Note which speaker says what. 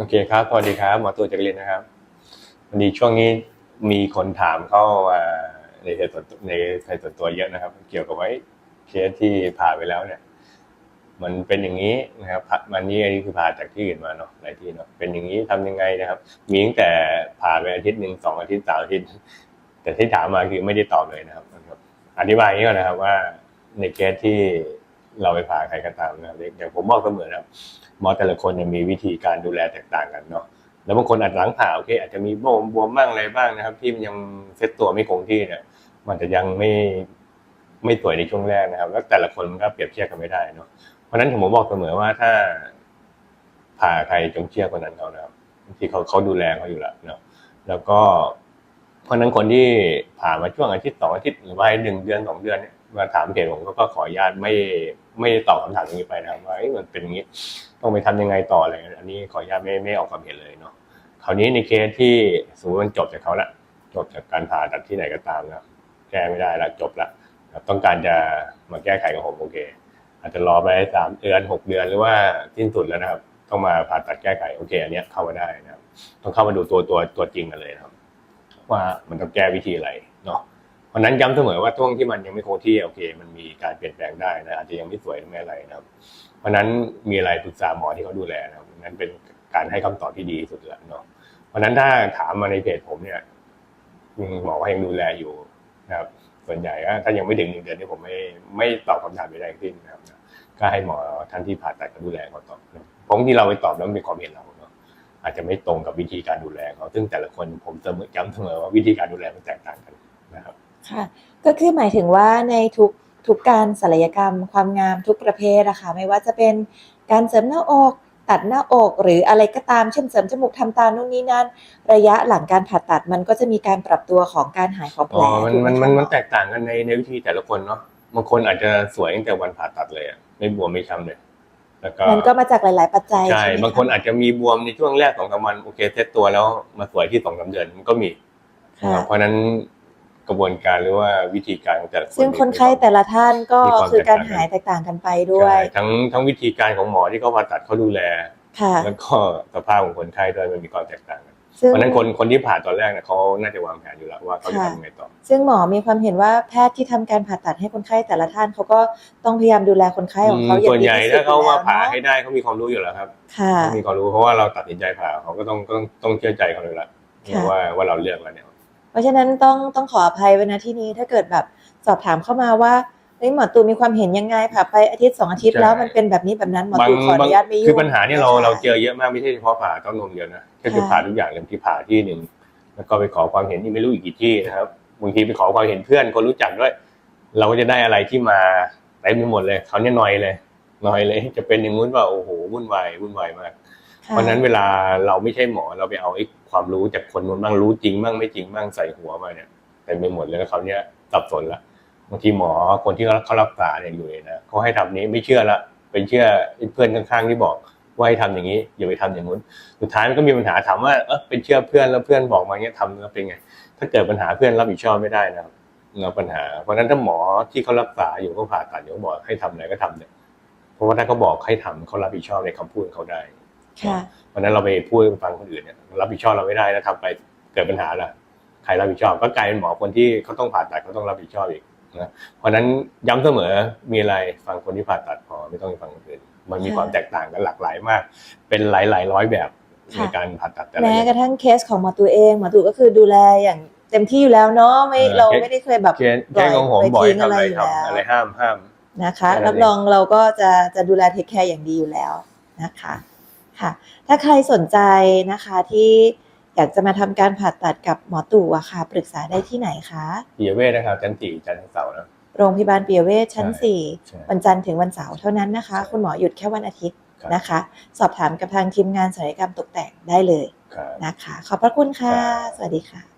Speaker 1: โอเคครับสวัสดีครับ หมอตัวจักรินนะครับวันนี้ช่วงนี้มีคนถามเข้ามาในเพจส่วนในเพจส่วนตัวเยอะนะครับ เกี่ยวกับไว้เคสที่ผ่าไปแล้วเนี่ย มันเป็นอย่างนี้นะครับผ่ามันนี่อันนี้คือผ่าจากที่อื่นมาเนาะหลายที่เนาะเป็นอย่างนี้ทำยังไงนะครับ มีตั้งแต่ผ่าไปอาทิตย์หนึ่งสองอาทิตย์สามอาทิตย์แต่ที่ถามมาคือไม่ได้ตอบเลยนะครับนะครับอธิบายอย่างนี้ก่อนนะครับว่าในเคสที่ เราไปผ่าใครก็ตามนะครับอย่างผมบอกเสมอนะหมอแต่ละคนมีวิธีการดูแลแตกต่างกันเนาะแล้วบางคนอาจหลังผ่าโอเคอาจจะมีบวมบวมบ้างอะไรบ้างนะครับ ที่มันยังเซตตัวไม่คงที่เนี่ย มันจะยังไม่ไม่สวยในช่วงแรกนะครับ แล้วแต่ละคนมันก็เปรียบเทียบกันไม่ได้เนาะเพราะฉะนั้นผมบอกเสมอว่าถ้าผ่าใครจงเชื่อคนนั้นเขานะครับที่เขาเขาดูแลเขาอยู่แล้วเนาะแล้วก็เพราะฉะนั้นคนที่ผ่ามาช่วงอาทิตย์สองอาทิตย์หรือว่าหนึ่งเดือนสองเดือนเนี่ย มาถามเพจผมก็ขออนุญาตไม่ไม่ตอบคำถามอย่างนี้ไปนะครับว่ามันเป็นอย่างนี้ต้องไปทำยังไงต่ออะไรอันนี้ขออนุญาตไม่ไม่ออกความเห็นเลยเนาะคราวนี้ในเคสที่สมมติมันจบจากเขาละจบจากการผ่าตัดที่ไหนก็ตามนะแก้ไม่ได้ละจบละต้องการจะมาแก้ไขกับผมโอเค อาจจะรอไปสามเดือนหกเดือนหรือว่าสิ้นสุดแล้วนะครับ ต้องมาผ่าตัดแก้ไขโอเค อันนี้เข้ามาได้นะครับ ต้องเข้ามาดูตัวตัวตัวจริงกันเลยนะครับ ว่ามันต้องแก้วิธีอะไรเนาะ ราะนั้นย้ำเสมอว่าช่วงที่มันยังไม่คงที่โอเค มันมีการเปลี่ยนแปลงได้นะอาจจะยังไม่สวยหรือไม่อะไรนะครับ เพราะนั้นมีอะไรปรึกษาหมอที่เขาดูแลนะครับนั้นเป็นการให้คำตอบที่ดีสุดแล้วเนาะเพราะนั้นถ้าถามมาในเพจผมเนี่ยหมอก็ยังดูแลอยู่นะครับ ส่วนใหญ่ก็ถ้ายังไม่ถึงหนึ่งเดือนนี่ผมไม่ไม่ตอบคำถามใดๆทั้งนนะครับ ก็ให้หมอท่านที่ผ่าตัดเขาดูแลเขาตอบเพราะที่เราไปตอบแล้วมันเป็นความเห็นเราเนาะอาจจะไม่ตรงกับวิธีการดูแลเขาซึ่งแต่ละคนผมเสมอย้ำเสมอว่าวิธีการดูแลมันแตกต่างกัน ครับ
Speaker 2: ค่ะ ก็คือหมายถึงว่าในทุกทุกการศัลยกรรม ความงามทุกประเภทอะค่ะไม่ว่าจะเป็นการเสริมหน้าอกตัดหน้าอกหรืออะไรก็ตามเช่นเสริมจมูกทำตานู่นนี่นั่น ระยะหลังการผ่าตัดมันก็จะมีการปรับตัวของการหายของแผล
Speaker 1: อ๋อมัน
Speaker 2: ถูกไห
Speaker 1: มัน
Speaker 2: คะ
Speaker 1: มัน
Speaker 2: ห
Speaker 1: มันแตกต่างกันในในวิธีแต่ละคนเนาะบางคนอาจจะสวยตั้งแต่วันผ่าตัดเลยอะไม่บวมไม่ช้ำเลยแล้วก็
Speaker 2: มันก็มาจากหลาย ๆ ปัจจัย
Speaker 1: ใช่
Speaker 2: ไหมะ
Speaker 1: บางคนอาจจะมีบวมในช่วงแรกสองสามวันโอเคเซตตัวแล้วมาสวยที่สองสามเดือนมันก็มี
Speaker 2: ค่ะ
Speaker 1: เพราะฉะนั้น กระบวนการหรือว่าวิธีการของแต่ละคน
Speaker 2: ซึ่งคนไข้แต่ละท่านก็
Speaker 1: มีความ
Speaker 2: คือการ
Speaker 1: แตกต่างกัน
Speaker 2: หายแตกต่างกันไปด้วย
Speaker 1: ใช่ทั้งทั้งวิธีการของหมอที่เขาผ่าตัดเขาดูแล
Speaker 2: ค่ะ
Speaker 1: แล้วก็สภาพของคนไข้ด้วยมันมีความแตกต่างกัน
Speaker 2: ซึ่ง
Speaker 1: เพราะฉะนั้นคนคนที่ผ่าตอนแรกเนี่ยเขาน่าจะวางแผนอยู่แล้วว่าเขาจะ
Speaker 2: ค่ะ
Speaker 1: ทำยังไงต่อ
Speaker 2: ซึ่งหมอมีความเห็นว่าแพทย์ที่ทำการผ่าตัดให้คนไข้แต่ละท่านเขาก็ต้องพยายามดูแลคนไข้ของเขาอย่าง
Speaker 1: ส่วน
Speaker 2: ดี
Speaker 1: ใหญ่
Speaker 2: ที่สุ
Speaker 1: ถ้า
Speaker 2: ด
Speaker 1: เขา
Speaker 2: อยู่
Speaker 1: มา
Speaker 2: แล้ว
Speaker 1: ผ่า
Speaker 2: เนาะ
Speaker 1: ให้ได้เขามีความรู้อยู่แล้วครับ
Speaker 2: ค่ะ
Speaker 1: เขามีความรู้เพราะว่าเราตัดสินใจผ่าเขาก็ต้องต้องต้องเชื่อใจเขาเลยละ
Speaker 2: ค่ะ
Speaker 1: ว่าว่าเราเลือกแล้วเนี่ย
Speaker 2: เพ ราะฉะนั้นต้องต้องขออภัยไว้นะที่นี้ถ้าเกิดแบบสอบถามเข้ามาว่าเฮ้ยหมอตูมีความเห็นยังไงผ่าไปอาทิตย์สองอาทิตย์
Speaker 1: ใช่
Speaker 2: แล้วมันเป็นแบบนี้แบบนั้นหมอบา
Speaker 1: ง
Speaker 2: ตูขออนุญาตไม่ยุ่ง
Speaker 1: คือปัญหาเนี่ยเรา
Speaker 2: นะคะ
Speaker 1: เราเจอเยอะมากไม่ใช่เฉพาะผ่าเต้านมเดียวนะก็คือ
Speaker 2: ค่ะ
Speaker 1: ผ่าทุกอย่างเลยที่ผ่าที่หนึ่งแล้วก็ไปขอความเห็นที่ไม่รู้อีกกี่ที่นะครับบางทีไปขอความเห็นเพื่อนคนรู้จักด้วย เราก็จะได้อะไรที่มาเต็มไปหมดเลยเขาเนี่ยนอยเลยนอยเลย จะเป็นอย่างงู้นว่าโอ้โหวุ่นวายวุ่นวายมาก
Speaker 2: ค่
Speaker 1: เพราะนั้นเวลาเราไม่ใช่หมอเราไปเอาไอ้ความรู้จากคนนู้นบ้างรู้จริงบ้างไม่จริงบ้างใส่หัวมาเนี่ยเต็มไปหมดเลยแล้วเขาเนี้ยสับสนละบางทีหมอคนที่เขารักษาเนี่ยอยู่เลยนะเขาให้ทำนี้ไม่เชื่อละเป็นเชื่อเพื่อนข้างๆที่บอกว่าให้ทำอย่างนี้อย่าไปทำอย่างนู้นสุดท้ายมันก็มีปัญหาถามว่าเออเป็นเชื่อเพื่อนแล้วเพื่อนบอกมาเงี้ยทำแล้วเป็นไง ถ้าเกิดปัญหาเพื่อนรับผิดชอบไม่ได้นะครับเราปัญหา เพราะนั้นถ้าหมอที่เขารักษาอยู่เขาผ่าตัดอยู่บอกให้ทำอะไรก็ทำเนี่ยเพราะว่าถ้าเขาบอกให้ทำเขารับผิดชอบในคำพูดเขาได้ เพราะฉะนั้นเราไปพูดให้ฟังคนอื่นเนี่ยรับผิดชอบเราไม่ได้แล้วทำไปเกิดปัญหาล่ะใครรับผิดชอบ ก็กลายเป็นหมอคนที่เขาต้องผ่าตัดเขาต้องรับผิดชอบอีกนะเพราะฉะนั้นย้ำเสมอมีอะไรฟังคนที่ผ่าตัดพอไม่ต้องไปฟังคนอื่นมันมี
Speaker 2: ค่ะ
Speaker 1: ความแตกต่างกันหลากหลายมาก เป็นหลายหลายๆร้อยแบบในการผ่าตัดแต่ละ
Speaker 2: แม้
Speaker 1: อย่าก
Speaker 2: ระทั่งเคสของหมอตูเองหมอตูก็คือดูแลอย่างเต็มที่อยู่แล้วเนาะไม่
Speaker 1: เออ
Speaker 2: เรา
Speaker 1: เคส
Speaker 2: ไม่ได้เคยแบบ
Speaker 1: เคสเคสของผมบอกให้ทำอะไร
Speaker 2: ปล่อยทิ้งอะไรอยู่แล้ว
Speaker 1: ทำอะไรห้ามห้าม
Speaker 2: นะคะ
Speaker 1: แค่นั้น
Speaker 2: รับรองเราก็จะจะดูแลเทคแคร์อย่างดีอยู่แล้วนะคะ ค่ะ ถ้าใครสนใจนะคะที่อยากจะมาทำการผ่าตัดกับหมอตู่อะค่ะ ปรึกษาได้ที่ไหนคะ
Speaker 1: ปิยเวทนะครับจันทร์สี่จันทร์ถึงเสาร์นะ
Speaker 2: โรงพยาบาลปิยเวชชั้น
Speaker 1: ใช่ใช่
Speaker 2: 4วันจันทร์ถึงวันเสาร์เท่านั้นนะคะ
Speaker 1: ใช่
Speaker 2: คุณหมอหยุดแค่วันอาทิตย์
Speaker 1: ครับ
Speaker 2: นะคะ สอบถามกับทางทีมงานศัลยกรรมตกแต่งได้เลย
Speaker 1: ครับ
Speaker 2: นะคะ ขอบพระคุณค่ะ
Speaker 1: ครับ
Speaker 2: สวัสดีค่ะ